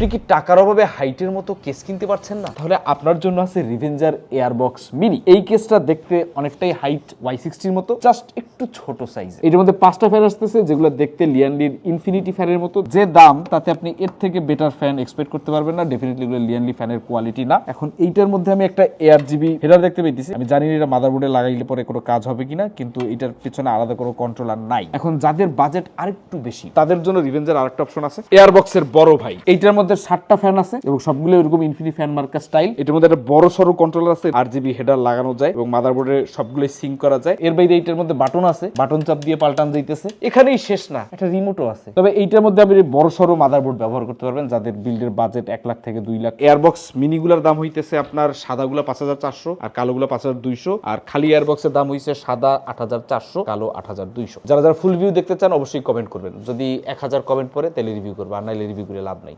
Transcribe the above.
আপনি কি টাকার অভাবে হাইটের মতো কেস কিনতে পারছেন না? তাহলে আপনার জন্য আছে রিভেঞ্জার এয়ারবক্স মিনি এই কেসটা দেখতে অনেকটাই হাইট ওয়াই সিক্সটির মতো জাস্ট একটু ছোট সাইজ এটার মধ্যে পাঁচটা ফ্যান আসতেছে, যেগুলো দেখতে লিয়ানলির ইনফিনিটি ফ্যানের মতো। যে দাম, তাতে আপনি এর থেকে বেটার ফ্যান এক্সপেক্ট করতে পারবেন না। ডেফিনেটলি এগুলো লিয়ানলি ফ্যানের কোয়ালিটি না। এখন এইটার মধ্যে আমি একটা এয়ার জিবি হেডার দেখতে পেয়েছি আমি জানি এটা মাদারবোর্ডে লাগাইলে পরে কোনো কাজ হবে কিনা, কিন্তু এটার পিছনে আলাদা কোনো কন্ট্রোলার নাই। এখন যাদের বাজেট আরেকটু বেশি, তাদের জন্য রিভেঞ্জার আরেকটা অপশন আছে। এয়ারবক্সের বড় ভাই, এইটার মধ্যে ষাটটা ফ্যান আছে এবং সবগুলো এরকম ইনফিনি ফ্যান মার্কা স্টাইল এটার মধ্যে একটা বড় সড়ো কন্ট্রোলার আছে আর জিবি হেডার লাগানো যায় এবং মাদারবোর্ডে সবগুলো সিঙ্ক করা যায়। এর বাইরে এইটার মধ্যে বাটন আছে বাটন চাপ দিয়ে পাল্টান যাইতেছে। এখানেই শেষ না, একটা রিমোটও আছে। তবে এইটার মধ্যে আপনি বড় সড়ো মাদারবোর্ড ব্যবহার করতে পারবেন, যাদের বিল্ডের বাজেট এক লাখ থেকে দুই লাখ। এয়ারবক্স মিনিগুলার দাম হইতেছে আপনার সাদাগুলা পাঁচ হাজার চারশো আর কালোগুলা পাঁচ হাজার দুইশো আর খালি এয়ারবক্সের দাম হইছে সাদা আট হাজার চারশো, কালো আট হাজার দুইশো। যারা যারা ফুল ভিউ দেখতে চান, অবশ্যই কমেন্ট করবেন। যদি এক হাজার কমেন্ট পরে তাহলে রিভিউ করব, আর নাইলে রিভিউ করে লাভ নাই।